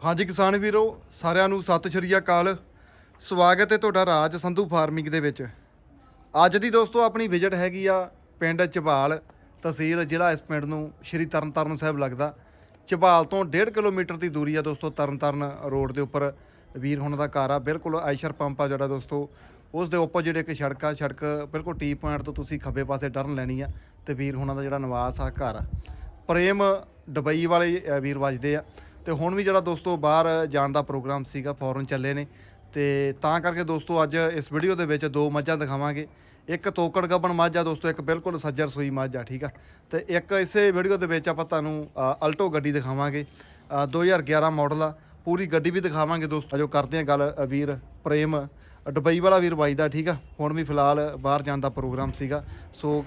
ਹਾਂਜੀ ਕਿਸਾਨ ਵੀਰੋ, ਸਾਰਿਆਂ ਨੂੰ ਸਤਿ ਸ਼੍ਰੀ ਅਕਾਲ। ਸਵਾਗਤ ਹੈ ਤੁਹਾਡਾ ਰਾਜ ਸੰਧੂ ਫਾਰਮਿੰਗ ਦੇ ਵਿੱਚ। ਅੱਜ ਦੀ ਦੋਸਤੋ, ਆਪਣੀ ਵਿਜ਼ਿਟ ਹੈਗੀ ਆ ਪਿੰਡ ਚਬਾਲ ਤਹਿਸੀਲ, ਜ਼ਿਲ੍ਹਾ ਇਸ ਪਿੰਡ ਨੂੰ ਸ਼੍ਰੀ ਤਰਨਤਾਰਨ ਸਾਹਿਬ ਲੱਗਦਾ। ਚਬਾਲ ਤੋਂ 1.5 ਕਿਲੋਮੀਟਰ ਦੀ ਦੂਰੀ ਆ ਦੋਸਤੋ, ਤਰਨਤਾਰਨ ਰੋਡ ਦੇ ਉੱਪਰ। ਵੀਰ ਹੁਣ ਦਾ ਘਰ ਆ, ਬਿਲਕੁਲ ਆਇਸ਼ਰ ਪੰਪ ਆ ਜਿਹੜਾ ਦੋਸਤੋ। ਉਸ ਦੇ ਆਪੋਜ਼ਿਟ ਇੱਕ ਸੜਕ ਆ, ਸੜਕ ਬਿਲਕੁਲ ਟੀ ਪੁਆਇੰਟ ਤੋਂ ਤੁਸੀਂ ਖੱਬੇ ਪਾਸੇ ਟਰਨ ਲੈਣੀ ਆ ਤੇ ਵੀਰ ਹੁਣਾਂ ਦਾ ਜਿਹੜਾ ਨਿਵਾਸ ਆ ਘਰ। ਆ ਪ੍ਰੇਮ ਦੁਬਈ ਵਾਲੇ ਵੀਰ ਵੱਜਦੇ ਆ। ਤੇ ਹੁਣ ਵੀ ਜਿਹੜਾ ਦੋਸਤੋ ਬਾਹਰ ਜਾਣ ਦਾ ਪ੍ਰੋਗਰਾਮ ਸੀਗਾ ਫੌਰਨ ਚੱਲੇ ਨੇ। ਤੇ ਤਾਂ ਕਰਕੇ ਦੋਸਤੋ ਅੱਜ ਇਸ ਵੀਡੀਓ ਦੇ ਵਿੱਚ ਦੋ ਮੱਝਾਂ ਦਿਖਾਵਾਂਗੇ। ਇੱਕ ਤੋਕੜ ਗੱਬਣ ਮੱਝ ਆ ਦੋਸਤੋ ਇੱਕ ਬਿਲਕੁਲ ਸੱਜਰ ਸੂਈ ਮੱਝ ਆ ਠੀਕ ਆ। ਤੇ ਇੱਕ ਇਸੇ ਵੀਡੀਓ ਦੇ ਵਿੱਚ ਆਪਾਂ ਤੁਹਾਨੂੰ ਅਲਟੋ ਗੱਡੀ ਦਿਖਾਵਾਂਗੇ। ਅ, 2011 ਮਾਡਲ ਆ ਪੂਰੀ ਗੱਡੀ ਵੀ ਦਿਖਾਵਾਂਗੇ ਦੋਸਤੋ। ਜੋ ਕਰਦੇ ਆ ਗੱਲ ਵੀਰ ਪ੍ਰੇਮ ਦੁਬਈ ਵਾਲਾ ਵੀਰ ਵੱਜਦਾ ਠੀਕ ਆ। ਹੁਣ ਵੀ ਫਿਲਹਾਲ ਬਾਹਰ ਜਾਣ ਦਾ ਪ੍ਰੋਗਰਾਮ ਸੀਗਾ। ਸੋ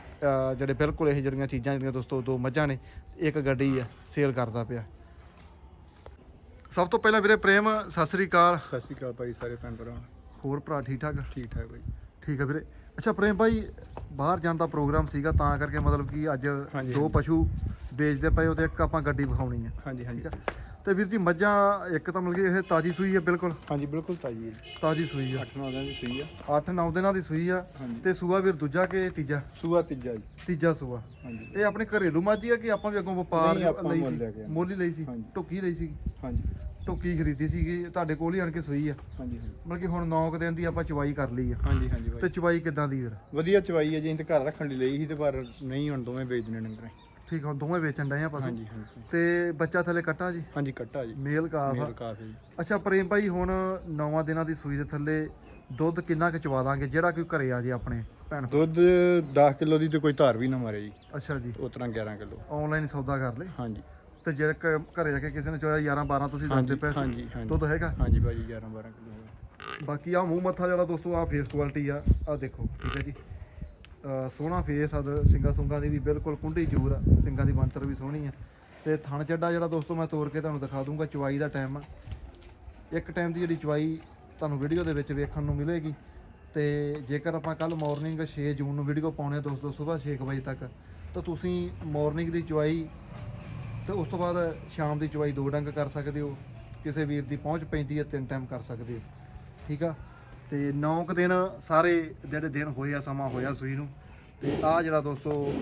ਜਿਹੜੇ ਬਿਲਕੁਲ ਇਹ ਜਿਹੜੀਆਂ ਚੀਜ਼ਾਂ ਜਿਹੜੀਆਂ ਦੋਸਤੋ ਦੋ ਮੱਝਾਂ ਨੇ ਇੱਕ ਗੱਡੀ ਆ ਸੇਲ ਕਰਦਾ ਪਿਆ। ਸਭ ਤੋਂ ਪਹਿਲਾਂ ਵੀਰੇ ਪ੍ਰੇਮ ਸਤਿ ਸ੍ਰੀ ਅਕਾਲ। ਸਤਿ ਸ਼੍ਰੀ ਅਕਾਲ ਭਾਈ ਸਾਰੇ ਭੈਣ ਭਰਾ ਹੋਰ ਭਰਾ ਠੀਕ ਠਾਕ? ਠੀਕ ਠਾਕ ਭਾਈ। ਠੀਕ ਆ ਵੀਰੇ। ਅੱਛਾ ਪ੍ਰੇਮ ਭਾਈ ਬਾਹਰ ਜਾਣ ਦਾ ਪ੍ਰੋਗਰਾਮ ਸੀਗਾ ਤਾਂ ਕਰਕੇ ਮਤਲਬ ਕਿ ਅੱਜ ਹਾਂਜੀ, ਦੋ। ਪਸ਼ੂ ਵੇਚਦੇ ਪਏ ਉਹ ਤੇ ਇੱਕ ਆਪਾਂ ਗੱਡੀ ਵਿਖਾਉਣੀ ਆ। ਹਾਂਜੀ ਹਾਂਜੀ। ਠੀਕ ਆ। ਤੇ ਵੀਰ ਜੀ ਮੱਝਾਂ ਇੱਕ ਤਾਂ ਮਤਲਬ ਕਿ ਇਹ ਤਾਜੀ ਸੂਈ ਆ ਬਿਲਕੁਲ। ਹਾਂਜੀ ਬਿਲਕੁਲ ਤਾਜੀ ਹੈ। ਤਾਜੀ ਸੂਈ ਆ। 8 9 ਦਿਨ ਦੀ ਸੂਈ ਆ। 8-9 ਦਿਨਾਂ ਦੀ ਸੂਈ ਆ। ਤੇ ਸੂਆ ਵੀਰ ਦੂਜਾ ਕਿ ਤੀਜਾ? ਸੂਆ ਤੀਜਾ ਜੀ। ਤੀਜਾ ਸੂਆ। ਹਾਂਜੀ। ਇਹ ਆਪਣੇ ਘਰੇਲੂ ਮੱਝ ਆ ਕਿ ਆਪਾਂ ਵੀ ਅੱਗੋਂ ਵਪਾਰ ਲਈ ਮੁੱਲ ਸੀ। ਮੁੱਲ ਹੀ ਲਈ ਸੀ। ਟੁੱਕੀ ਲਈ ਸੀ? ਹਾਂਜੀ। ਟੁੱਕੀ ਖਰੀਦੀ ਸੀਗੀ ਤੁਹਾਡੇ ਕੋਲ ਹੀ ਆਣ ਕੇ ਸੂਈ ਆ? ਹਾਂਜੀ ਹਾਂਜੀ। ਮਤਲਬ ਕਿ ਹੁਣ 9 ਦਿਨ ਦੀ ਆਪਾਂ ਚਵਾਈ ਕਰ ਲਈ ਆ। ਹਾਂਜੀ ਹਾਂਜੀ ਤੇ ਚਵਾਈ ਕਿਦਾਂ ਦੀ ਵੀਰ? ਵਧੀਆ ਚਵਾਈ ਹੈ ਜੀ ਅਸੀਂ ਤੇ ਘਰ ਰੱਖਣ ਲਈ ਲਈ ਸੀ ਤੇ ਪਰ ਨਹੀਂ ਹੁਣ ਦੋਵੇਂ ਵੇਚਣੇ ਡੰਗਰੇ ਠੀਕ ਹੁਣ ਦੋਵੇਂ ਵੇਚਣ ਡਏ ਆ ਪਸ਼ੂ। ਹਾਂਜੀ ਹਾਂਜੀ। ਤੇ ਬੱਚਾ ਥੱਲੇ ਕੱਟਾ ਜੀ? ਹਾਂਜੀ ਕੱਟਾ ਜੀ। ਮੇਲ ਕਾਫ ਆ। ਮੇਲ ਕਾਫੀ ਜੀ। ਅੱਛਾ ਪ੍ਰੇਮ ਭਾਈ ਹੁਣ 9 ਦਿਨਾਂ ਦੀ ਸੂਈ ਦੇ ਥੱਲੇ ਦੁੱਧ ਕਿੰਨਾ ਕੁ ਚਵਾ ਦਾਂਗੇ? ਜਿਹੜਾ ਕੋਈ ਘਰੇ ਆ ਜੇ ਆਪਣੇ ਭੈਣ? ਦੁੱਧ 10 ਕਿਲੋ ਦੀ ਤੇ ਕੋਈ ਧਾਰ ਵੀ ਨਾ ਮਾਰੇ ਜੀ। ਅੱਛਾ ਜੀ। ਉਸ ਤਰ੍ਹਾਂ 11 ਕਿਲੋ। ਆਨਲਾਈਨ ਸੌਦਾ ਕਰ ਲੈ। ਹਾਂਜੀ। ਤੇ ਜਿਹੜੇ ਘ- ਘਰੇ ਜਾ ਕੇ ਕਿਸੇ ਨੇ ਚੋਇਆ 11 12 ਤੁਸੀਂ ਦੱਸਦੇ ਪਏ ਸੀ ਹਾਂਜੀ ਹਾਂਜੀ। ਦੁੱਧ ਹੈਗਾ? ਹਾਂਜੀ ਭਾਜੀ 11 12 ਕਿਲੋ। ਬਾਕੀ ਆ ਮੂੰਹ ਮੱਥਾ ਜਿਹੜਾ ਦੋਸਤੋ ਆ ਫੇਸ ਕੁਆਲਿਟੀ ਆ। ਆ ਦੇਖੋ ਠੀਕ ਹੈ ਜੀ। ਸੋਹਣਾ ਫੇਸ ਆ ਸਿੰਗਾ ਸੁੰਗਾ ਦੀ ਵੀ ਬਿਲਕੁਲ ਕੁੰਡੀ ਜੂਰ ਆ ਸਿੰਗਾ ਦੀ ਬੰਤਰ ਵੀ ਸੋਹਣੀ ਆ। ਤੇ ਥਣ ਚੱਡਾ ਜਿਹੜਾ ਦੋਸਤੋ ਮੈਂ ਤੋੜ ਕੇ ਤੁਹਾਨੂੰ ਦਿਖਾ ਦੂੰਗਾ ਚਵਾਈ ਦਾ ਟਾਈਮ ਆ। ਇੱਕ ਟਾਈਮ ਦੀ ਜਿਹੜੀ ਚਵਾਈ ਤੁਹਾਨੂੰ ਵੀਡੀਓ ਦੇ ਵਿੱਚ ਵੇਖਣ ਨੂੰ ਮਿਲੇਗੀ। ਤੇ ਜੇਕਰ ਆਪਾਂ ਕੱਲ ਮਾਰਨਿੰਗ 6 ਜੂਨ ਨੂੰ ਵੀਡੀਓ ਪਾਉਣੇ ਆ ਦੋਸਤੋ ਸਵੇਰ 6 ਵਜੇ ਤੱਕ, ਤਾਂ ਤੁਸੀਂ ਮਾਰਨਿੰਗ ਦੀ ਚਵਾਈ ਤੇ ਉਸ ਤੋਂ ਬਾਅਦ ਸ਼ਾਮ ਦੀ ਚਵਾਈ ਦੋ ਡੰਗ ਕਰ ਸਕਦੇ ਹੋ। ਕਿਸੇ ਵੀਰ ਦੀ ਪਹੁੰਚ ਪੈਂਦੀ ਹੈ ਤਿੰਨ ਟਾਈਮ ਕਰ ਸਕਦੇ ਹੋ। ਠੀਕ ਆ? ਤੇ 9 ਕੁ ਦਿਨ ਸਾਰੇ ਜਿਹੜੇ ਦਿਨ ਹੋਏ ਆ, ਸਮਾਂ ਹੋਇਆ ਸੂਈ ਨੂੰ। ਤੇ ਆ ਜਿਹੜਾ ਦੋਸਤੋ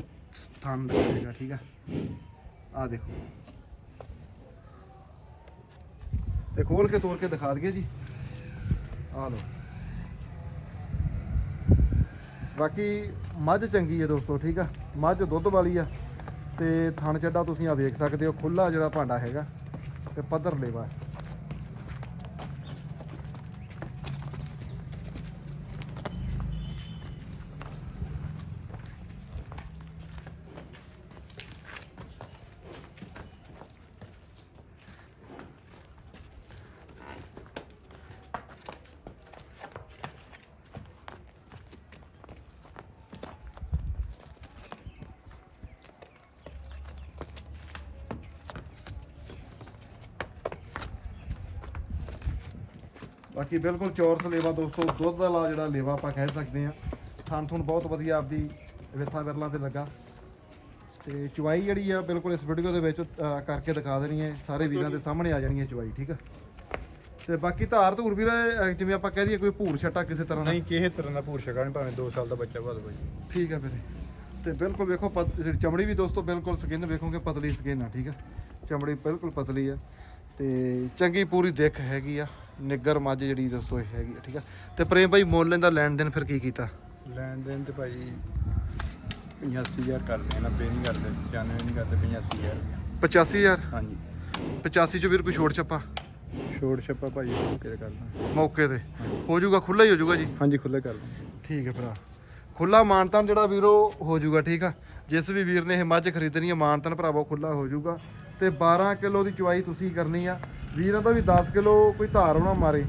ਥਣ ਲੱਗੇਗਾ ਠੀਕ ਆ? ਆ ਦੇਖੋ। ਤੇ ਖੋਲ ਕੇ ਤੋੜ ਕੇ ਦਿਖਾ ਦਈਏ ਜੀ। ਆ ਲਓ। ਬਾਕੀ ਮੱਝ ਚੰਗੀ ਹੈ ਦੋਸਤੋ, ਠੀਕ ਆ? ਮੱਝ ਦੁੱਧ ਵਾਲੀ ਆ। ਤੇ ਥਣ ਚੱਡਾ ਤੁਸੀਂ ਆ ਵੇਖ ਸਕਦੇ ਹੋ ਖੁੱਲਾ ਜਿਹੜਾ ਭਾਂਡਾ ਹੈਗਾ, ਤੇ ਪੱਧਰ ਲੇਵਾ ਹੈ। ਬਾਕੀ ਬਿਲਕੁਲ ਚੌਰਸ ਲੇਵਾ ਦੋਸਤੋ ਦੁੱਧ ਵਾਲਾ ਜਿਹੜਾ ਲੇਵਾ ਆਪਾਂ ਕਹਿ ਸਕਦੇ ਆ ਥਣ ਥੁਣ ਬਹੁਤ ਵਧੀਆ ਆਪਦੀ ਵਿਥਾਂ ਵਿਰਲਾਂ ਤੇ ਲੱਗਾ। ਤੇ ਚੁਵਾਈ ਜਿਹੜੀ ਆ ਬਿਲਕੁਲ ਇਸ ਵੀਡੀਓ ਦੇ ਵਿੱਚ ਕਰਕੇ ਦਿਖਾ ਦੇਣੀ ਹੈ। ਸਾਰੇ ਵੀਰਾਂ ਦੇ ਸਾਹਮਣੇ ਆ ਜਾਣੀ ਹੈ ਚੁਵਾਈ ਠੀਕ ਆ? ਤੇ ਬਾਕੀ ਧਾਰ ਧੂਰ ਵੀਰ ਅਹ, ਜਿਵੇਂ ਆਪਾਂ ਕਹਿ ਦਈਏ ਕੋਈ ਭੂਰ ਛੱਟਾ ਕਿਸੇ ਤਰ੍ਹਾਂ ਦਾ। ਨਹੀਂ ਕਿਸੇ ਤਰ੍ਹਾਂ ਦਾ ਭੂਰ ਸ਼ਕਾ ਨਹੀਂ ਭਾਵੇਂ 2 ਸਾਲ ਦਾ ਬੱਚਾ ਭਾਵੇਂ ਭਾਈ ਠੀਕ ਹੈ ਵੀਰੇ। ਤੇ ਬਿਲਕੁਲ ਵੇਖੋ ਪਤ- ਜਿਹੜੀ ਚਮੜੀ ਵੀ ਦੋਸਤੋ ਬਿਲਕੁਲ ਸਕਿਨ ਵੇਖੋਗੇ ਪਤਲੀ ਸਕਿਨ ਆ ਠੀਕ ਆ? ਚਮੜੀ ਬਿਲਕੁਲ ਪਤਲੀ ਆ। ਤੇ ਚੰਗੀ ਪੂਰੀ ਦਿੱਖ ਹੈਗੀ ਆ। ਨਿੱਗਰ ਮੱਝ ਜਿਹੜੀ ਦੋਸਤੋ ਇਹ ਹੈਗੀ ਆ ਠੀਕ ਆ। ਤੇ ਪ੍ਰੇਮ ਭਾਈ ਮੁੱਲ ਇਹਦਾ ਲੈਣ ਦੇਣ ਫਿਰ ਕੀ ਕੀਤਾ? ਲੈਣ ਦੇਣ ਤੇ ਭਾਈ 85000 ਕਰਦੇ ਆ 90 ਨਹੀਂ ਕਰਦੇ 95 ਨਹੀਂ ਕਰਦੇ 85000 ਰੁਪਇਆ 85000 ਹਾਂਜੀ। 85 ਚ ਵੀਰ ਕੋਈ ਛੋੜ ਛੱਪਾ? ਛੋੜ ਛੱਪਾ ਭਾਈ ਕਿਹਦੇ ਕਰਦਾ ਮੌਕੇ ਤੇ। ਹੋ ਜਾਊਗਾ ਖੁੱਲਾ ਹੀ ਹੋ ਜਾਊਗਾ ਜੀ? ਹਾਂਜੀ ਖੁੱਲੇ ਕਰ ਦਾਂਗੇ ਠੀਕ ਹੈ ਭਰਾ। ਖੁੱਲਾ ਮਾਨਤਨ ਜਿਹੜਾ ਵੀਰੋ ਹੋ ਜਾਊਗਾ ਠੀਕ ਆ। ਜਿਸ ਵੀ ਵੀਰ ਨੇ ਇਹ ਮੱਝ ਖਰੀਦਣੀ ਹੈ ਮਾਨਤਨ ਭਰਾਵੋ ਖੁੱਲਾ ਹੋ ਜਾਊਗਾ। ਤੇ 12 ਕਿਲੋ ਦੀ ਚੁਆਈ ਤੁਸੀਂ ਕਰਨੀ ਆ। ਵੀਰਾਂ ਦਾ ਵੀ 10 ਕਿਲੋ ਕੋਈ ਧਾਰ ਹੋਣਾ ਮਾਰੇ।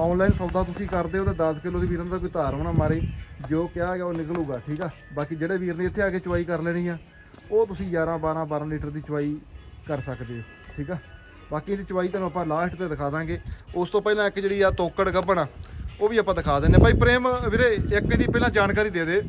ਆਨਲਾਈਨ ਸੌਦਾ ਤੁਸੀਂ ਕਰਦੇ ਹੋ ਤਾਂ 10 ਕਿਲੋ ਦੀ ਵੀਰਾਂ ਦਾ ਕੋਈ ਧਾਰ ਹੋਣਾ ਮਾਰੇ। ਜੋ ਕਿਹਾ ਗਿਆ ਉਹ ਨਿਕਲੂਗਾ ਠੀਕ ਆ? ਬਾਕੀ ਜਿਹੜੇ ਵੀਰ ਨੇ ਇੱਥੇ ਆ ਕੇ ਚੁਆਈ ਕਰ ਲੈਣੀ ਆ ਉਹ ਤੁਸੀਂ 11 12 12 ਲੀਟਰ ਦੀ ਚੁਆਈ ਕਰ ਸਕਦੇ ਹੋ ਠੀਕ ਆ? ਬਾਕੀ ਇਹਦੀ ਚਵਾਈ ਤੁਹਾਨੂੰ ਆਪਾਂ ਲਾਸਟ ਤੇ ਦਿਖਾ ਦਾਂਗੇ। ਉਸ ਤੋਂ ਪਹਿਲਾਂ ਇੱਕ ਜਿਹੜੀ ਆ ਤੋਕੜ ਗੱਭਣ ਉਹ ਵੀ ਆਪਾਂ ਦਿਖਾ ਦਿੰਨੇ ਭਾਈ ਪ੍ਰੇਮ ਵੀਰੇ ਇੱਕ ਇਹਦੀ ਪਹਿਲਾਂ ਜਾਣਕਾਰੀ ਦੇ ਦੇ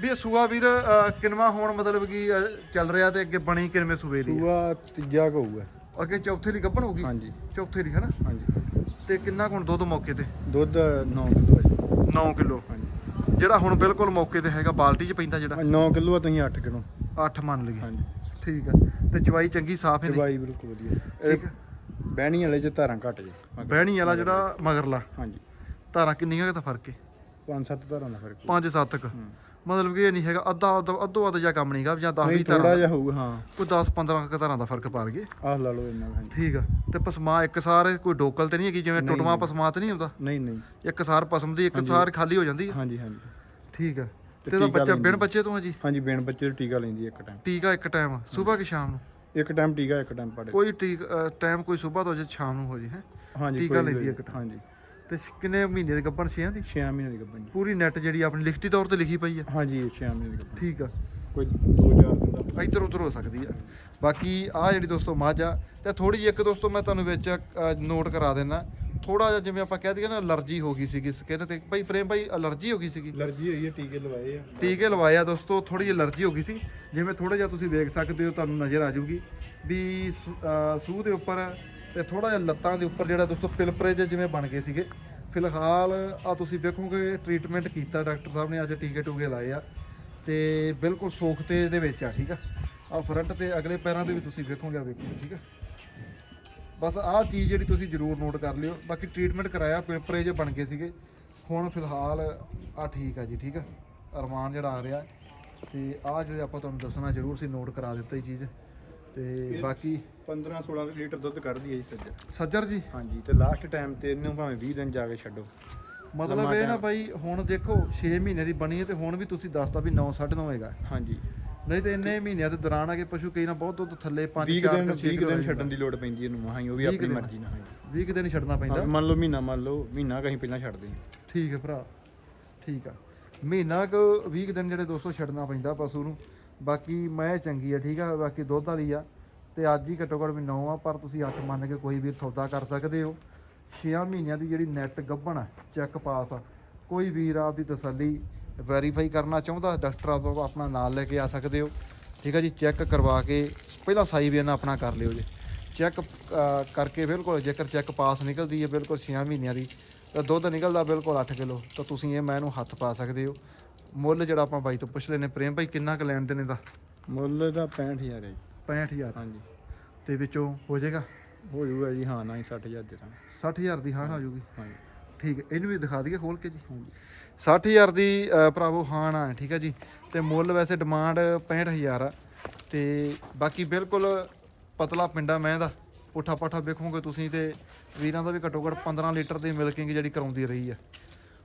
ਵੀ ਇਹ ਸੂਆ ਵੀਰ ਅਹ, ਕਿਨਵਾ ਹੋਣ ਮਤਲਬ ਕਿ ਚੱਲ ਰਿਹਾ ਤੇ ਅੱਗੇ ਬਣੀ ਕਿਨਵੇਂ ਸੂਏ ਦੀ ਆ? ਸੂਆ ਤੀਜਾ ਕਹੂਗਾ। ਅੱਗੇ ਚੌਥੇ ਲਈ ਗੱਭਣ ਹੋਊਗੀ ਹਾਂਜੀ। ਚੌਥੇ ਲਈ ਹਨਾ? ਹਾਂਜੀ। ਤੇ ਕਿੰਨਾ ਕੁ ਹੁਣ ਦੁੱਧ ਮੌਕੇ ਤੇ? ਦੁੱਧ 9 ਕਿਲੋ ਹੈ ਜੀ। 9 ਕਿਲੋ। ਹਾਂਜੀ। ਜਿਹੜਾ ਹੁਣ ਬਿਲਕੁਲ ਮੌਕੇ ਤੇ ਹੈਗਾ ਬਾਲਟੀ 'ਚ ਪੈਂਦਾ ਜਿਹੜਾ? 9 ਕਿਲੋ ਆ ਤੁਸੀਂ 8 ਕਿਲੋ। 8 ਮੰਨ ਲਈਏ। ਹਾਂਜੀ। ਠੀਕ ਆ। ਤੇ ਚਵਾਈ ਚੰਗੀ ਸਾਫ਼ ਹੈ ਦਵਾਈ ਬਿਲਕੁਲ ਵਧੀਆ। ਠੀਕ ਬਹਿਣੀ ਵਾਲੇ ਚ ਧਾਰਾਂ ਘੱਟ ਜੇ। ਬਹਿਣੀ ਵਾਲਾ ਜਿਹੜਾ ਮਗਰਲਾ? ਹਾਂਜੀ। ਧਾਰਾਂ ਕਿੰਨੀਆਂ ਕੁ ਦਾ ਫ਼ਰਕ ਹੈ 5-7 ਧਾਰਾਂ ਦਾ ਫ਼ਰਕ 5-7 ਤੱਕ। ਮਤਲਬ ਕਿ ਇਹ ਨਹੀਂ ਹੈਗਾ ਅੱਧਾ ਅੱਧਾ ਅੱਧੋ ਅੱਧ ਜਾਂ ਕੰਮ ਨਹੀਂਗਾ ਜਾਂ 10 ਨਹੀਂ 20 ਥੋੜਾ ਧਾਰਾਂ ਜਿਹਾ ਹੋਊਗਾ ਹਾਂ। ਕੋਈ 10-15 ਕੁ ਧਾਰਾਂ ਦਾ ਫ਼ਰਕ ਪਾ ਲਈਏ। ਆਹ ਲਾ ਲਓ ਇੰਨਾ ਹਾਂਜੀ ਠੀਕ ਆ। ਤੇ ਪਸਮਾ ਇੱਕ ਸਾਰ ਕੋਈ ਡੋਕਲ ਤੇ ਨਹੀਂ ਹੈਗੀ ਜਿਵੇਂ ਟੁੱਟਵਾ। ਪਸਮਾ ਤੇ ਨਹੀਂ ਹੁੰਦਾ? ਨਹੀਂ ਨਹੀਂ। ਇੱਕ ਸਾਰ ਪਸਮ ਦੀ ਇੱਕ। ਸਾਰ ਖਾਲੀ ਹੋ ਜਾਂਦੀ ਹੈ ਹਾਂਜੀ ਹਾਂਜੀ। ਠੀਕ ਆ। ਤੇ ਤੇ ਇਹਦਾ ਬੱਚਾ ਬਿਨ। ਬੱਚੇ ਤੋਂ ਆ ਜੀ? ਹਾਂਜੀ ਬੇਨ ਬੱਚੇ ਨੂੰ ਟੀਕਾ ਲੈਂਦੀ ਹੈ ਇੱਕ ਟਾਈਮ ਟੀਕਾ ਇੱਕ ਟਾਈਮ ਸਵੇਰ ਕਿ ਸ਼ਾਮ ਨੂੰ? ਇੱਕ ਟਾਈਮ ਟੀਕਾ ਇੱਕ ਟਾਈਮ ਪੜੇ ਕੋਈ ਟੀਕ ਟਾਈਮ ਕੋਈ ਸਵੇਰ ਤੋਂ ਜੇ ਸ਼ਾਮ ਨੂੰ ਹੋ ਜੇ ਹੈ? ਹਾਂਜੀ ਟੀਕਾ ਕੋਈ ਲੈਂਦੀ ਹੈ ਇੱਕ ਟਾਈਮ। ਹਾਂਜੀ। ਤੇ ਸ਼- ਕਿੰਨੇ ਮਹੀਨੇ ਦੀ ਗੱਭਣ ਛਿਆਂ ਦੀ? 6 ਮਹੀਨੇ ਦੀ ਗੱਭਣ ਜੀ। ਪੂਰੀ ਨੈਟ ਜਿਹੜੀ ਆਪਣੀ ਲਿਖਤੀ ਤੌਰ ਤੇ ਲਿਖੀ ਪਈ ਆ। ਹਾਂਜੀ 6 ਮਹੀਨੇ ਦੀ ਗੱਭਣ ਠੀਕ ਆ। ਕੋਈ 2-4 ਦਿਨ ਦਾ ਇੱਧਰ ਉੱਧਰ ਹੋ ਸਕਦੀ ਆ। ਬਾਕੀ ਆ ਜਿਹੜੀ ਦੋਸਤੋ ਮੱਝ ਆ ਤੇ ਥੋੜੀ ਜਿਹੀ ਇੱਕ ਦੋਸਤੋ ਮੈਂ ਤੁਹਾਨੂੰ ਵਿੱਚ ਨੋਟ ਕਰਾ ਦੇਣਾ ਥੋੜਾ ਜਿਹਾ ਜਿਵੇਂ ਆਪਾਂ ਕਹਿ ਦਈਏ ਨਾ ਅਲਰਜੀ ਹੋ ਗਈ ਸੀਗੀ ਸਕਿਨ ਤੇ। ਭਾਈ ਪ੍ਰੇਮ ਭਾਈ ਅਲਰਜੀ ਹੋ ਗਈ ਸੀਗੀ? ਅਲਰਜੀ ਹੋਈ ਹੈ ਟੀਕੇ ਲਵਾਏ ਆ। ਟੀਕੇ ਲਵਾਇਆ ਦੋਸਤੋ ਥੋੜੀ ਜਿਹੀ ਅਲਰਜੀ ਹੋ ਗਈ ਸੀ। ਜਿਵੇਂ ਥੋੜਾ ਜਿਹਾ ਤੁਸੀਂ ਵੇਖ ਸਕਦੇ ਹੋ ਤੁਹਾਨੂੰ ਨਜ਼ਰ ਆ ਜਾਊਗੀ। ਵੀ ਸੂ- ਅਹ ਸੂਹ ਦੇ ਉੱਪਰ ਤੇ ਥੋੜਾ ਜਿਹਾ ਲੱਤਾਂ ਦੇ ਉੱਪਰ ਜਿਹੜਾ ਦੋਸਤੋ ਪਿਲਪਰੇ ਜਿਹੇ ਜਿਵੇਂ ਬਣ ਗਏ ਸੀਗੇ। ਫਿਲਹਾਲ ਆ ਤੁਸੀਂ ਵੇਖੋਗੇ ਟ੍ਰੀਟਮੈਂਟ ਕੀਤਾ ਡਾਕਟਰ ਸਾਹਿਬ ਨੇ, ਅੱਜ ਟੀਕੇ ਟੂਕੇ ਲਾਏ ਆ। ਤੇ ਬਿਲਕੁਲ ਸੋਖ 'ਤੇ ਦੇ ਵਿੱਚ ਆ, ਠੀਕ ਆ? ਆ ਫਰੰਟ ਤੇ ਅਗਲੇ ਪੈਰਾਂ ਦੇ ਵੀ ਤੁਸੀਂ ਵੇਖੋਗੇ ਆ ਵੇਖੋ, ਠੀਕ ਆ? ਬਸ ਆਹ ਚੀਜ਼ ਜਿਹੜੀ ਤੁਸੀਂ ਜ਼ਰੂਰ ਨੋਟ ਕਰ ਲਿਓ। ਬਾਕੀ ਟ੍ਰੀਟਮੈਂਟ ਕਰਾਇਆ ਪਿਲਪਰੇ ਜੇ ਬਣ ਗਏ ਸੀਗੇ। ਹੁਣ ਫਿਲਹਾਲ ਆ ਠੀਕ ਆ ਜੀ, ਠੀਕ ਆ? ਅਰਮਾਨ ਜਿਹੜਾ ਆ ਰਿਹਾ। ਤੇ ਆਹ ਜਿਹੜੇ ਆਪਾਂ ਤੁਹਾਨੂੰ ਦੱਸਣਾ, ਜ਼ਰੂਰ ਸੀ ਨੋਟ ਕਰਾ ਦਿੱਤਾ ਇਹ ਚੀਜ਼। ਤੇ ਬਾਕੀ 15-16 ਲੀਟਰ ਦੁੱਧ ਕੱਢਦੀ ਹੈ ਜੀ ਸੱਜਰ। ਸੱਜਰ ਜੀ? ਹਾਂਜੀ ਤੇ ਲਾਸਟ ਟਾਈਮ ਤੇ ਇਹਨੂੰ ਭਾਵੇਂ 20 ਦਿਨ ਜਾ ਕੇ ਛੱਡੋ। ਮਤਲਬ ਇਹ ਨਾ। ਬਾਈ ਹੁਣ ਦੇਖੋ 6 ਮਹੀਨੇ ਦੀ ਬਣੀ ਹੈ ਤੇ ਹੁਣ ਵੀ ਤੁਸੀਂ ਦੱਸਤਾ ਵੀ 9 9.5 ਹੋਏਗਾ ਹਾਂਜੀ। ਨਹੀਂ ਤੇ ਇੰਨੇ ਮਹੀਨਿਆਂ ਦੇ ਦੌਰਾਨ ਆ ਕੇ ਪਸ਼ੂ ਕਈ ਨਾ ਬਹੁਤ ਦੁੱਧ ਥੱਲੇ 5 20 4 ਦਿਨ 20 ਦਿਨ ਛੱਡਣ। ਦੀ ਲੋੜ ਪੈਂਦੀ ਇਹਨੂੰ ਹਾਂ ਉਹ ਵੀ 20 ਆਪਣੀ। ਮਰਜ਼ੀ ਨਾਲ ਹਾਂਜੀ। 20 ਕੁ ਦਿਨ ਛੱਡਣਾ ਪੈਂਦਾ। ਮੰਨ ਲਓ ਮਹੀਨਾ ਮੰਨ ਲਓ ਮਹੀਨਾ ਕਹੀਂ ਪਹਿਲਾਂ ਛੱਡਦੇ ਠੀਕ ਹੈ ਭਰਾ ਠੀਕ ਆ। ਮਹੀਨਾ ਕੁ 20 ਕੁ ਦਿਨ ਜਿਹੜੇ ਦੋਸਤੋ ਛੱਡਣਾ ਪੈਂਦਾ ਪਸ਼ੂ ਨੂੰ। ਬਾਕੀ ਮੈਂ ਚੰਗੀ ਆ, ਠੀਕ ਆ, ਬਾਕੀ ਦੁੱਧ ਵਾਲੀ ਆ। ਤੇ ਅੱਜ ਹੀ ਘੱਟੋ ਘੱਟ ਵੀ 9 ਆ, ਪਰ ਤੁਸੀਂ 8 ਮੰਨ ਕੇ ਕੋਈ ਵੀਰ ਸੌਦਾ ਕਰ ਸਕਦੇ ਹੋ। 6 ਮਹੀਨਿਆਂ ਦੀ ਜਿਹੜੀ ਨੈਟ ਗੱਭਣ ਆ ਚੈੱਕ ਪਾਸ ਆ। ਕੋਈ ਵੀਰ ਆਪਦੀ ਤਸੱਲੀ ਵੈਰੀਫਾਈ ਕਰਨਾ ਚਾਹੁੰਦਾ, ਡਾਕਟਰ ਆਪ ਆਪਣਾ ਨਾਲ ਲੈ ਕੇ ਆ ਸਕਦੇ ਹੋ। ਠੀਕ ਆ ਜੀ ਚੈੱਕ ਕਰਵਾ ਕੇ ਪਹਿਲਾਂ ਸਾਈ ਵੀ ਆਪਣਾ ਕਰ ਲਿਓ ਜੀ। ਚੈੱਕ ਕਰਕੇ ਬਿਲਕੁਲ ਜੇਕਰ ਚੈੱਕ ਪਾਸ ਨਿਕਲਦੀ ਹੈ ਬਿਲਕੁਲ 6 ਮਹੀਨਿਆਂ ਦੀ, ਤਾਂ ਦੁੱਧ ਨਿਕਲਦਾ ਬਿਲਕੁਲ 8 ਕਿਲੋ। ਤਾਂ ਤੁਸੀਂ ਇਹ ਮੈਂ ਇਹਨੂੰ ਹੱਥ ਪਾ ਸਕਦੇ ਹੋ। ਮੁੱਲ ਜਿਹੜਾ ਆਪਾਂ ਬਾਈ ਤੋਂ ਪੁੱਛ ਲੈਨੇ ਪ੍ਰੇਮ ਭਾਈ ਕਿੰਨਾ ਕੁ ਲੈਣ ਦੇਣੇ ਦਾ? ਮੁੱਲ ਦਾ 65000 ਹੈ ਜੀ। 65000 ਹਾਂਜੀ। ਤੇ ਵਿੱਚੋਂ ਹੋ ਜਾਏਗਾ? ਹੋ ਜਾਊਗਾ ਜੀ ਹਾਂ ਨਾ ਹੀ 60000 ਦੇ ਤਾਂ 60000 ਦੀ ਹਾਂ ਆ ਜਾਊਗੀ? ਹਾਂਜੀ। ਠੀਕ ਹੈ ਇਹਨੂੰ ਵੀ ਦਿਖਾ ਦਈਏ ਖੋਲ ਕੇ ਜੀ। ਹਾਂਜੀ। 60000 ਦੀ ਭਰਾਵੋ ਹਾਂ ਨਾ ਠੀਕ ਹੈ ਜੀ। ਤੇ ਮੁੱਲ ਵੈਸੇ ਡਿਮਾਂਡ 65000 ਆ। ਤੇ ਬਾਕੀ ਬਿਲਕੁਲ ਪਤਲਾ ਪਿੰਡਾ ਮੈਂ ਦਾ ਪੁੱਠਾ ਪਾਠਾ ਵੇਖੋਗੇ ਤੁਸੀਂ ਤੇ ਵੀਰਾਂ ਦਾ ਵੀ ਘੱਟੋ ਘੱਟ 15 ਲੀਟਰ ਦੀ ਮਿਲਕਿੰਗ ਜਿਹੜੀ ਕਰਾਉਂਦੀ ਰਹੀ ਆ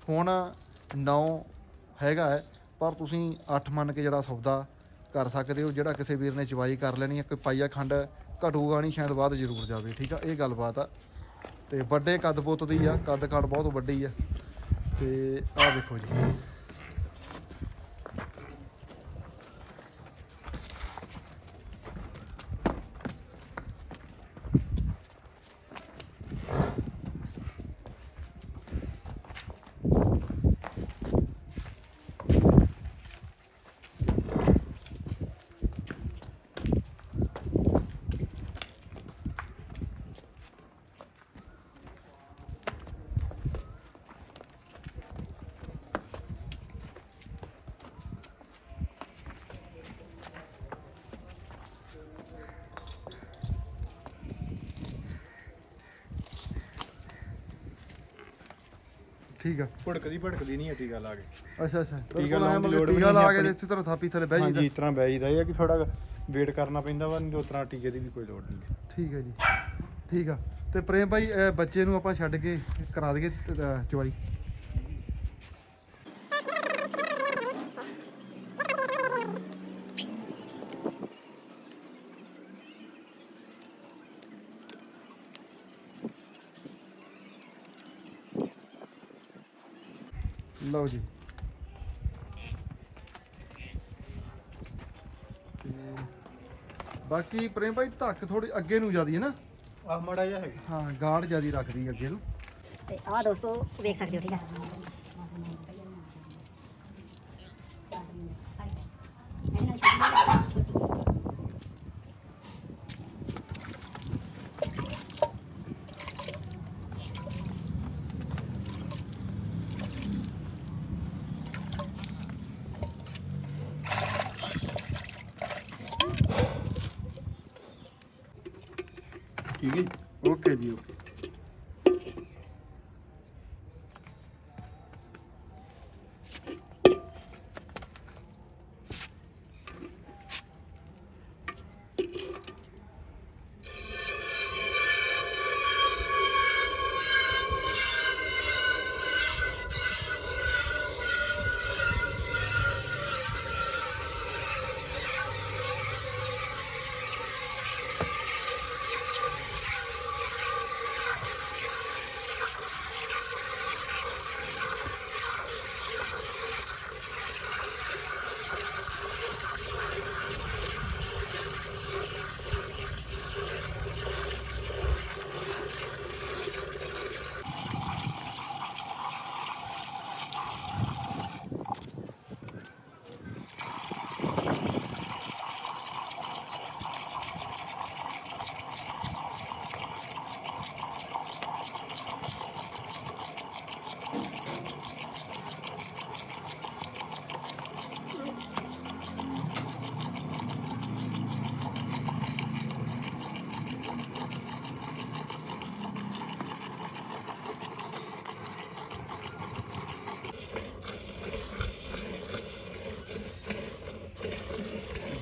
ਹੁਣ 9 ਹੈਗਾ ਹੈ, ਪਰ ਤੁਸੀਂ 8 ਮੰਨ ਕੇ ਜਿਹੜਾ ਸੌਦਾ ਕਰ ਸਕਦੇ ਹੋ, ਜਿਹੜਾ ਕਿਸੇ ਵੀਰ ਨੇ ਚਵਾਈ ਕਰ ਲੈਣੀ ਹੈ, ਕੋਈ ਪਾਈਆ ਖੰਡ ਘਟੂਗਾ ਨਹੀਂ, ਸ਼ਾਇਦ ਬਾਅਦ ਜ਼ਰੂਰ ਜਾਵੇ, ਠੀਕ ਆ? ਇਹ ਗੱਲਬਾਤ ਆ। ਤੇ ਵੱਡੇ ਕੱਦ ਬੁੱਤ ਦੀ ਆ, ਕੱਦ ਕਾਠ ਬਹੁਤ ਵੱਡੀ ਆ। ਤੇ ਆਹ ਦੇਖੋ ਜੀ। ਠੀਕ ਆ। ਭੜਕਦੀ ਭੜਕਦੀ ਨਹੀਂ ਹੈ ਟੀਕਾ ਲਾ ਕੇ ਅੱਛਾ ਅੱਛਾ। ਟੀਕਾ ਲਾਉਣ ਦੀ ਲੋੜ ਵੀ ਟੀਕਾ ਲਾ ਕੇ। ਇਸੇ ਤਰ੍ਹਾਂ ਥਾਪੀ ਥੱਲੇ ਬਹਿ ਹਾਂਜੀ ਜਾਈਦਾ ਇਸ ਤਰ੍ਹਾਂ ਬਹਿ ਜਾਂਦਾ ਇਹ ਕਿ ਥੋੜਾ ਵੇਟ ਕਰਨਾ ਪੈਂਦਾ ਵਾ ਨਹੀਂ ਉਸ ਤਰ੍ਹਾਂ ਟੀਕੇ ਦੀ ਵੀ ਕੋਈ ਲੋੜ ਨਹੀਂ। ਠੀਕ ਹੈ ਜੀ। ਠੀਕ ਆ। ਤੇ ਪ੍ਰੇਮ ਭਾਈ ਬੱਚੇ ਨੂੰ ਆਪਾਂ ਛੱਡ ਕੇ ਕਰਾ ਦਈਏ ਚਵਾਈ ਲਓ ਜੀ। ਤੇ ਬਾਕੀ ਪ੍ਰੇਮ ਭਾਈ ਧੱਕ ਥੋੜੀ ਅੱਗੇ ਨੂੰ ਜਾਂਦੀ ਹੈ ਨਾ? ਆਹ ਮੜਾ ਜਿਹਾ ਹੈਗਾ। ਹਾਂ ਗਾਰਡ ਜਿਆਦੀ ਰੱਖਦੀ ਅੱਗੇ ਨੂੰ। ਤੇ ਆਹ ਦੋਸਤੋ ਵੇਖ ਸਕਦੇ ਹੋ ਠੀਕ ਹੈ। ਠੀਕ ਹੈ ਜੀ ਓਕੇ ਜੀ ਓਕੇ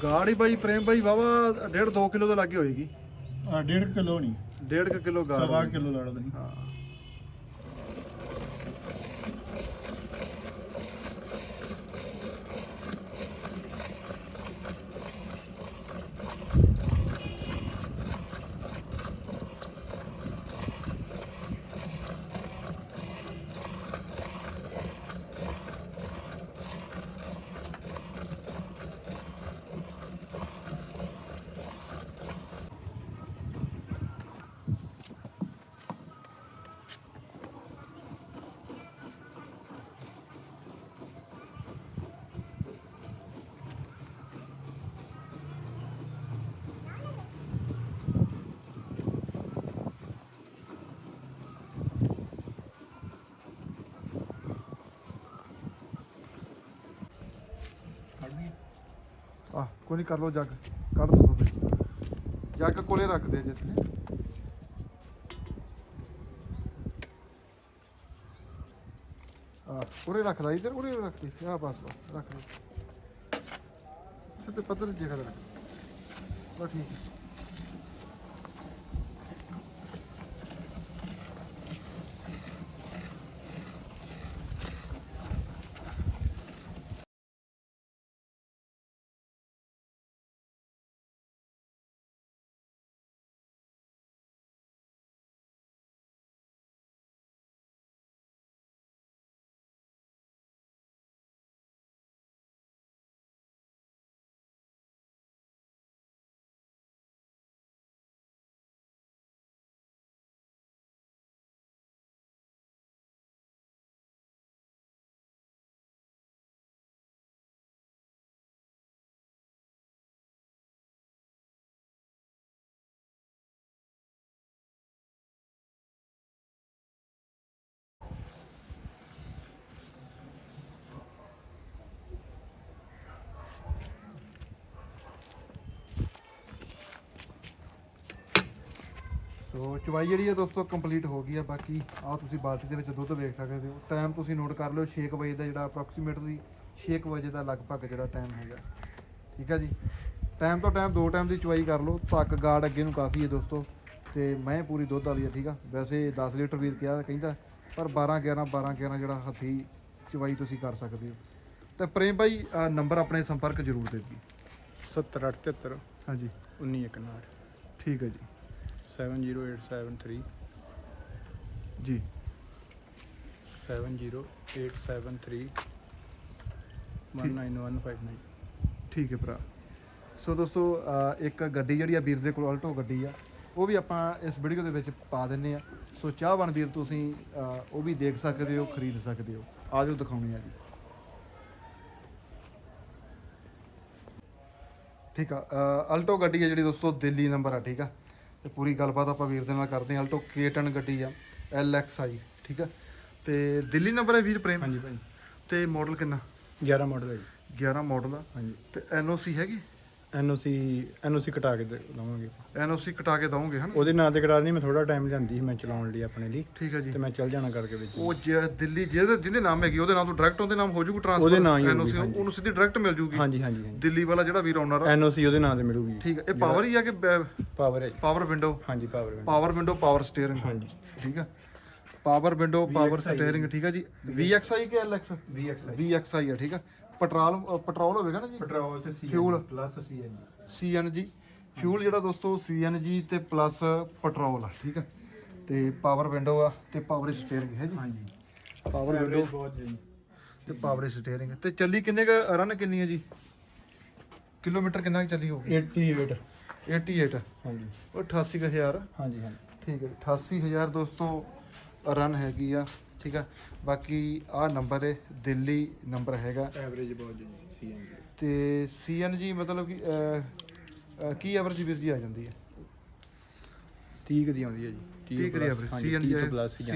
ਗਾੜੀ ਬਾਈ ਪ੍ਰੇਮ ਬਾਈ ਵਾਵਾ 1.5 2 ਕਿਲੋ ਦੇ ਲੱਗੇ ਹੋਏਗੀ। ਆ 1.5 ਕਿਲੋ ਨਹੀਂ। 1.5 ਕਿਲੋ ਗਾੜ ਸਵਾ ਕਿਲੋ ਲੜ ਕੋਈ ਨਹੀਂ ਕਰ ਲੋ ਜੱਗ। ਕੱਢ ਦੋ ਤੁਸੀਂ ਜੱਗ ਕੋਲੇ ਰੱਖ ਦੇ ਜਿੱਥੇ ਆ ਉਰੇ ਰੱਖ ਲੈ, ਇਧਰ ਉਰੇ ਰੱਖ ਦੇ। ਆ ਬਸ ਬਸ, ਰੱਖ ਦੇ ਸਿੱਧੇ ਪੱਧਰ ਜਗ੍ਹਾ ਰੱਖ ਬਸ ਠੀਕ ਹੈ। ਸੋ ਚਵਾਈ ਜਿਹੜੀ ਹੈ ਦੋਸਤੋ ਕੰਪਲੀਟ ਹੋ ਗਈ ਹੈ। ਬਾਕੀ ਆਹ ਤੁਸੀਂ ਬਾਲਟੀ ਦੇ ਵਿੱਚ ਦੁੱਧ ਵੇਖ ਸਕਦੇ ਹੋ। ਟਾਈਮ ਤੁਸੀਂ ਨੋਟ ਕਰ ਲਿਓ 6 ਵਜੇ ਦਾ ਜਿਹੜਾ ਅਪਰੋਕਸੀਮੇਟਲੀ 6 ਵਜੇ ਦਾ ਲਗਭਗ ਜਿਹੜਾ ਟਾਈਮ ਹੈਗਾ। ਠੀਕ ਹੈ ਜੀ? ਟਾਈਮ ਤੋਂ ਟਾਈਮ ਦੋ ਟਾਈਮ ਦੀ ਚਵਾਈ ਕਰ ਲਓ। ਤੱਕ ਗਾਰਡ ਅੱਗੇ ਨੂੰ ਕਾਫੀ ਹੈ ਦੋਸਤੋ। ਤੇ ਮੈਂ ਪੂਰੀ ਦੁੱਧ ਵਾਲੀ ਹੈ ਠੀਕ ਆ? ਵੈਸੇ 10 ਲੀਟਰ ਵੀਰ ਕਿਹਾ ਕਹਿੰਦਾ ਪਰ 12 11 12 11 ਜਿਹੜਾ ਹੱਥੀ ਚਵਾਈ ਤੁਸੀਂ ਕਰ ਸਕਦੇ ਹੋ। ਤੇ ਪ੍ਰੇਮ ਭਾਈ ਨੰਬਰ ਆਪਣੇ ਸੰਪਰਕ ਜ਼ਰੂਰ ਦੇ ਦਿਓ। 7873 ਹਾਂਜੀ। 1919 ਠੀਕ ਹੈ ਜੀ। 70873 ਜੀ। 70873 19159 ਠੀਕ। ਹੈ ਭਰਾ। ਸੋ ਦੋਸਤੋ ਇੱਕ ਗੱਡੀ ਜਿਹੜੀ ਆ ਵੀਰ ਦੇ ਕੋਲ ਆਲਟੋ ਗੱਡੀ ਆ ਉਹ ਵੀ ਆਪਾਂ ਇਸ ਵੀਡੀਓ ਦੇ ਵਿੱਚ ਪਾ ਦਿੰਨੇ ਆ। ਸੋ ਚਾਹਵਾਨ ਵੀਰ ਤੁਸੀਂ ਉਹ ਵੀ ਦੇਖ ਸਕਦੇ ਹੋ ਖਰੀਦ ਸਕਦੇ ਹੋ। ਆਜੋ ਦਿਖਾਉਣੀ ਆ ਜੀ। ਠੀਕ ਆ ਆਲਟੋ ਗੱਡੀ ਆ ਜਿਹੜੀ ਦੋਸਤੋ ਦਿੱਲੀ ਨੰਬਰ ਆ ਠੀਕ ਆ। ਤੇ ਪੂਰੀ ਗੱਲਬਾਤ ਆਪਾਂ ਵੀਰ ਦੇ ਨਾਲ ਕਰਦੇ ਆ ਆਲਟੋ K10 ਗੱਡੀ ਆ LXI ਠੀਕ ਆ? ਤੇ ਦਿੱਲੀ ਨੰਬਰ ਹੈ ਵੀਰ ਪ੍ਰੇਮ? ਹਾਂਜੀ ਭਾਈ। ਤੇ ਮਾਡਲ ਕਿੰਨਾ? 11 ਮਾਡਲ ਹੈ ਜੀ। 11 ਮਾਡਲ ਆ। ਹਾਂਜੀ। ਤੇ ਐਨਓਸੀ ਹੈਗੀ? ਐਨਓਸੀ ਐਨਓਸੀ ਕਟਾ ਕੇ ਦੇ- ਦਵਾਂਗੇ ਐਨਓਸੀ ਕਟਾ ਕੇ ਦਵੋਗੇ ਹਨ? ਉਹਦੇ ਨਾਂ ਤੇ ਕਰਾ ਨਹੀਂ ਮੈਂ ਥੋੜਾ ਟਾਈਮ ਲੈਂਦੀ ਸੀ ਮੈਂ ਚਲਾਉਣ ਲਈ ਆਪਣੇ ਲਈ। ਠੀਕ ਹੈ ਜੀ। ਤੇ ਮੈਂ ਚੱਲ ਜਾਣਾ ਕਰਕੇ ਵਿੱਚ। ਉਹ ਜੇ ਦਿੱਲੀ ਜਿਹਦੇ ਜਿਹਦੇ ਨਾਮ ਹੈਗੀ ਉਹਦੇ ਨਾਮ ਤੋਂ ਡਾਇਰੈਕਟ ਉਹਦੇ ਨਾਮ ਹੋ ਜੂਗੀ ਟ੍ਰਾਂਸਫਰ ਉਹਦੇ ਨਾਂ ਹੀ ਹੋਊਗੀ, ਐਨਓਸੀ ਹਾਂਜੀ। ਉਹਨੂੰ ਸਿੱਧੀ ਡਾਇਰੈਕਟ ਮਿਲ ਜੂਗੀ? ਹਾਂਜੀ ਹਾਂਜੀ ਹਾਂਜੀ। ਦਿੱਲੀ ਵਾਲਾ ਜਿਹੜਾ ਵੀਰ ਓਨਰ ਆ। ਐਨਓਸੀ ਉਹਦੇ ਨਾਂ ਤੇ ਮਿਲੂਗੀ। ਠੀਕ ਹੈ। ਇਹ ਪਾਵਰ ਹੀ ਆ ਕਿ ਪਾਵਰ ਹੈ ਜੀ। ਪਾਵਰ ਵਿੰਡੋ ਹਾਂਜੀ power power window power steering ਹਾਂਜੀ। ਠੀਕ ਆ ਪਾਵਰ ਵਿੰਡੋ ਪਾਵਰ ਸਟੀਅਰਿੰਗ ਠੀਕ ਆ ਜੀ। VXI ਕਿ LX VXI VXI ਆ ਠੀਕ ਆ ਪੈਟਰੋਲ ਪੈਟਰੋਲ ਹੋਵੇਗਾ ਨਾ ਜੀ? ਪੈਟਰੋਲ ਤੇ ਸੀ Fuel। Plus CNG CNG fuel ਜਿਹੜਾ ਦੋਸਤੋ CNG ਤੇ ਪਲੱਸ ਪੈਟਰੋਲ ਆ ਠੀਕ ਆ? ਤੇ ਪਾਵਰ ਵਿੰਡੋ ਆ ਤੇ ਪਾਵਰ ਸਟੀਅਰਿੰਗ ਹੈ ਜੀ? ਹਾਂਜੀ। ਪਾਵਰ ਵਿੰਡੋ ਬਹੁਤ ਜੀ। ਤੇ ਪਾਵਰ ਸਟੀਅਰਿੰਗ ਤੇ ਚੱਲੀ ਕਿੰਨੇ ਕ ਰਨ ਕਿੰਨੀ ਹੈ ਜੀ? ਕਿਲੋਮੀਟਰ ਕਿੰਨਾ ਕੁ ਚੱਲੀ ਹੋਊਗੀ? 88 88 ਹਾਂਜੀ। ਉਹ 88000 ਹਾਂਜੀ ਹਾਂਜੀ। ਠੀਕ ਹੈ 88000 ਦੋਸਤੋ ਰਨ ਹੈਗੀ ਆ। ਠੀਕ ਆ। ਬਾਕੀ ਆ ਨੰਬਰ ਹੈ ਦਿੱਲੀ ਨੰਬਰ ਹੈਗਾ। ਐਵਰੇਜ ਬਹੁਤ ਜੀ ਸੀਐਨਜੀ ਤੇ CNG ਮਤਲਬ ਕਿ ਅਹ, ਅਹ, ਕੀ ਐਵਰੇਜ ਵੀਰ ਜੀ ਆ ਜਾਂਦੀ ਹੈ? 30 ਕਦੀ ਆਉਂਦੀ ਹੈ ਜੀ। 30 ਕਰੀ ਐਵਰੇਜ ਹੀ ਜਾਂਦੀ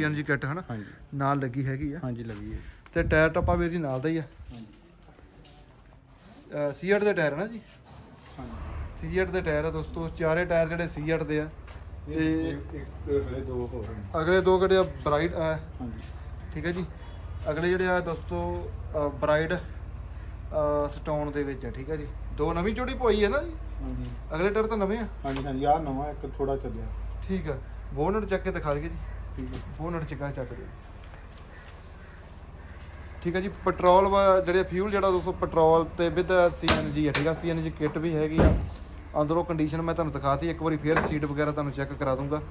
CNG ਕਿੱਟ ਹਨਾ? ਹਾਂਜੀ। ਨਾਲ ਲੱਗੀ ਹੈਗੀ ਆ। ਹਾਂਜੀ ਲੱਗੀ ਹੈ। ਤੇ ਟਾਇਰ ਟੱਪਾ ਵੀਰ ਜੀ ਨਾਲ ਦਾ ਹੀ ਆ। ਸੀਐਟ ਦੇ ਟਾਇਰ ਨਾ ਜੀ? ਹਾਂਜੀ। ਸੀਐਟ ਦੇ ਟਾਇਰ ਆ ਦੋਸਤੋ। ਚਾਰੇ ਟਾਇਰ ਜਿਹੜੇ ਸੀਐਟ ਦੇ ਆ। ਤੇ ਇੱਕ ਹਲੇ ਦੋ ਹੋਰ ਨੇ ਅਗਲੇ ਦੋ ਗੱਡੇ ਬਰਾਈਟ ਹਾਂਜੀ। ਠੀਕ ਹੈ ਜੀ। ਅਗਲੇ ਜਿਹੜੇ ਆ ਦੋਸਤੋ ਬਰਾਈਡ ਸਟੋਨ ਦੇ ਵਿੱਚ ਆ ਠੀਕ ਹੈ ਜੀ। ਦੋ ਨਵੀਂ ਜੋੜੀ ਪੋਈ ਹੈ ਨਾ ਜੀ? ਹਾਂਜੀ। ਅਗਲੇ ਟਾਇਰ ਤਾਂ ਨਵੇਂ ਆ? ਹਾਂਜੀ ਹਾਂਜੀ ਆਹ ਨਵਾਂ ਇੱਕ ਥੋੜਾ ਚੱਲਿਆ। ਠੀਕ ਆ। ਬੋਨਟ ਚੱਕ ਕੇ ਦਿਖਾ ਦਈਏ ਜੀ। ਠੀਕ ਹੈ ਬੋਨਟ ਚੱਕਾ ਚੱਕ ਦਿਓ। ਠੀਕ ਹੈ ਜੀ ਪੈਟਰੋਲ ਵਾ- ਜਿਹੜੇ ਫਿਊਲ ਜਿਹੜਾ ਦੋਸਤੋ ਪੈਟਰੋਲ ਤੇ ਵਿਦ ਸੀਐਨਜੀ ਹੈ ਠੀਕ ਆ। ਸੀਐਨਜੀ ਕਿੱਟ ਵੀ ਹੈਗੀ ਆ। ਅੰਦਰੋਂ ਕੰਡੀਸ਼ਨ ਮੈਂ ਤੁਹਾਨੂੰ ਦਿਖਾਤੀ ਇੱਕ ਵਾਰੀ ਫੇਰ ਸੀਟ ਵਗੈਰਾ ਤੁਹਾਨੂੰ ਚੈੱਕ ਕਰਾ ਦੂੰਗਾ।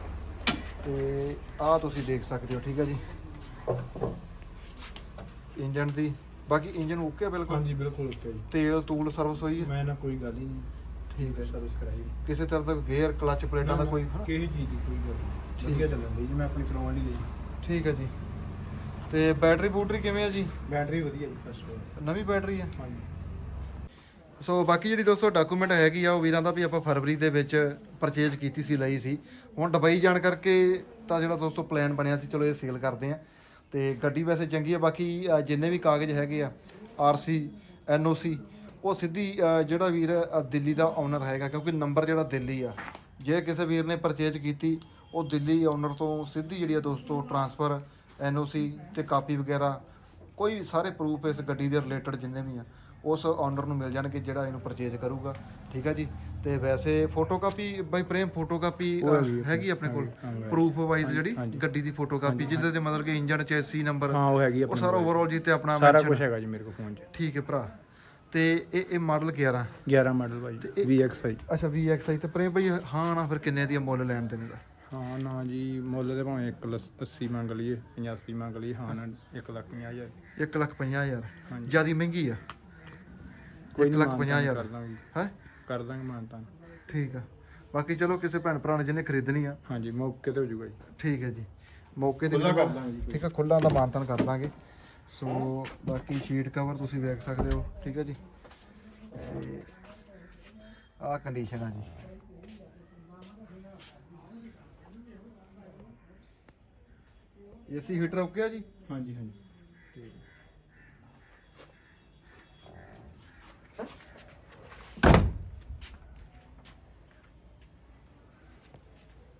ਤੇ ਆਹ ਤੁਸੀਂ ਦੇਖ ਸਕਦੇ ਹੋ ਠੀਕ ਹੈ ਜੀ? ਇੰਜਨ ਦੀ ਬਾਕੀ ਇੰਜਨ ਓਕੇ ਬਿਲਕੁਲ? ਹਾਂਜੀ ਬਿਲਕੁਲ ਓਕੇ ਜੀ। ਤੇਲ ਤੂਲ ਸਰਵਿਸ ਹੋਈ ਹੈ ਮੈਂ ਨਾ ਕੋਈ ਗੱਲ ਹੀ ਨਹੀਂ। ਠੀਕ ਹੈ। ਸਰਵਿਸ ਕਰਾਈ ਕਿਸੇ ਤਰ੍ਹਾਂ ਦਾ ਗੇਅਰ ਕਲਚ ਪਲੇਟਾਂ ਦਾ ਕੋਈ? ਕਿਸੇ ਚੀਜ਼ ਦੀ ਕੋਈ ਗੱਲ ਨਹੀਂ। ਠੀਕ। ਵਧੀਆ ਚੱਲਣ ਦੀ ਜੀ ਮੈਂ ਆਪਣੀ ਚਲਾਉਣ ਲਈ ਲਈ। ਠੀਕ ਹੈ ਜੀ। ਤੇ ਬੈਟਰੀ ਬੂਟਰੀ ਕਿਵੇਂ ਆ ਜੀ? ਬੈਟਰੀ ਵਧੀਆ ਜੀ ਫਸਟ ਨਵੀਂ ਬੈਟਰੀ ਆ? ਹਾਂਜੀ। ਸੋ ਬਾਕੀ ਜਿਹੜੀ ਦੋਸਤੋ ਡਾਕੂਮੈਂਟ ਹੈਗੀ ਆ, ਉਹ ਵੀਰਾਂ ਦਾ ਵੀ ਆਪਾਂ ਫਰਵਰੀ ਦੇ ਵਿੱਚ ਪਰਚੇਜ ਕੀਤੀ ਸੀ, ਲਈ ਸੀ। ਹੁਣ ਦੁਬਈ ਜਾਣ ਕਰਕੇ ਤਾਂ ਜਿਹੜਾ ਦੋਸਤੋ ਪਲਾਨ ਬਣਿਆ ਸੀ, ਚਲੋ ਇਹ ਸੇਲ ਕਰਦੇ ਆ। ਤੇ ਗੱਡੀ ਵੈਸੇ ਚੰਗੀ ਆ, ਬਾਕੀ ਜਿੰਨੇ ਵੀ ਕਾਗਜ਼ ਹੈਗੇ ਆ ਆਰਸੀ ਐਨਓਸੀ ਉਹ ਸਿੱਧੀ ਜਿਹੜਾ ਵੀਰ ਦਿੱਲੀ ਦਾ ਓਨਰ ਹੈਗਾ, ਕਿਉਂਕਿ ਨੰਬਰ ਜਿਹੜਾ ਦਿੱਲੀ ਆ, ਜੇ ਕਿਸੇ ਵੀਰ ਨੇ ਪਰਚੇਜ ਕੀਤੀ, ਉਹ ਦਿੱਲੀ ਓਨਰ ਤੋਂ ਸਿੱਧੀ ਜਿਹੜੀ ਆ ਦੋਸਤੋ ਟਰਾਂਸਫਰ ਐਨਓਸੀ ਤੇ ਕਾਪੀ ਵਗੈਰਾ ਕੋਈ ਸਾਰੇ ਪ੍ਰੂਫ ਇਸ ਗੱਡੀ ਦੇ ਰਿਲੇਟਡ ਜਿੰਨੇ ਵੀ ਆ ਉਸ ਓਨਰ ਨੂੰ ਮਿਲ ਜਾਣਗੇ ਜਿਹੜਾ ਇਹਨੂੰ ਪਰਚੇਜ ਕਰੂਗਾ। ਠੀਕ ਹੈ ਜੀ? ਤੇ ਵੈਸੇ ਫੋਟੋਕਾਪੀ ਬਾਈ ਪ੍ਰੇਮ ਫੋਟੋਕਾਪੀ ਹੈਗੀ ਆ ਆਪਣੇ ਕੋਲ? ਪ੍ਰੂਫ ਵਾਈਜ਼ ਜਿਹੜੀ। ਗੱਡੀ ਦੀ ਫੋਟੋਕਾਪੀ ਜਿਹਦੇ ਤੇ ਮਤਲਬ ਕਿ ਇੰਜਨ ਚੈਸੀ ਨੰਬਰ ਹਾਂ ਉਹ ਹੈਗੀ ਉਹ ਆਪਣੀ ਸਾਰਾ ਓਵਰਆਲ ਜੀ ਤੇ ਆਪਣਾ ਸਾਰਾ ਕੁਝ ਹੈਗਾ ਜੀ ਮੇਰੇ ਕੋਲ ਫੋਨ 'ਚ। ਠੀਕ ਹੈ ਭਰਾ। ਤੇ ਇਹ ਇਹ ਮਾਡਲ 11 11 ਮਾਡਲ ਭਾਈ VXI ਅੱਛਾ VXI ਤੇ ਪ੍ਰੇਮ ਭਾਈ ਹਾਂ ਨਾ ਫਿਰ ਕਿੰਨੇ ਦੀ ਆ ਮੁੱਲ ਲੈਣ ਦੇਣੇ ਦਾ ਹਾਂ ਨਾ ਜੀ ਮੁੱਲ ਦੇ ਭਾਵੇਂ 1 ਲੱਖ 80 ਮੰਗ ਲਈਏ 85 ਮੰਗ ਲਈਏ ਹਾਂ ਨਾ 1 ਲੱਖ 50 ਹਜ਼ਾਰ। 1 ਲੱਖ 50 ਹਜ਼ਾਰ। ਹਾਂਜੀ। ਜਿਆਦੀ ਮਹਿੰਗੀ ਆ। ਕੋਈ ਇੱਕ ਨੀ ਲੱਖ ਮਾਨਤਾਨ ਪੰਜਾਹ ਹਜ਼ਾਰ। ਕਰ ਦਾਂਗੇ। ਹੈ? ਕਰ ਦਾਂਗੇ ਮਾਨਤਾਨ। ਠੀਕ ਆ। ਬਾਕੀ ਚਲੋ ਕਿਸੇ ਭੈਣ ਭਰਾ ਨੇ ਜਿਹਨੇ ਖਰੀਦਣੀ ਆ। ਹਾਂਜੀ ਮੌਕੇ ਤੇ ਹੋ ਜਾਊਗਾ ਜੀ। ਠੀਕ ਹੈ ਜੀ। ਮੌਕੇ ਤੇ ਕਰ ਦਾਂਗੇ। ਠੀਕ ਹੈ ਖੁੱਲਾ ਦਾ ਮਾਨਤਨ ਕਰ ਦਾਂਗੇ। ਸੋ ਬਾਕੀ ਸ਼ੀਟ ਕਵਰ ਤੁਸੀਂ ਵੇਖ ਸਕਦੇ ਹੋ। ਠੀਕ ਹੈ ਜੀ। ਤੇ ਆਹ ਕੰਡੀਸ਼ਨ ਆ ਜੀ। ਏਸੀ ਹੀਟਰ ਓਕੇ ਆ ਜੀ? ਹਾਂਜੀ ਹਾਂਜੀ।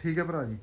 ਠੀਕ ਹੈ ਭਰਾ ਜੀ।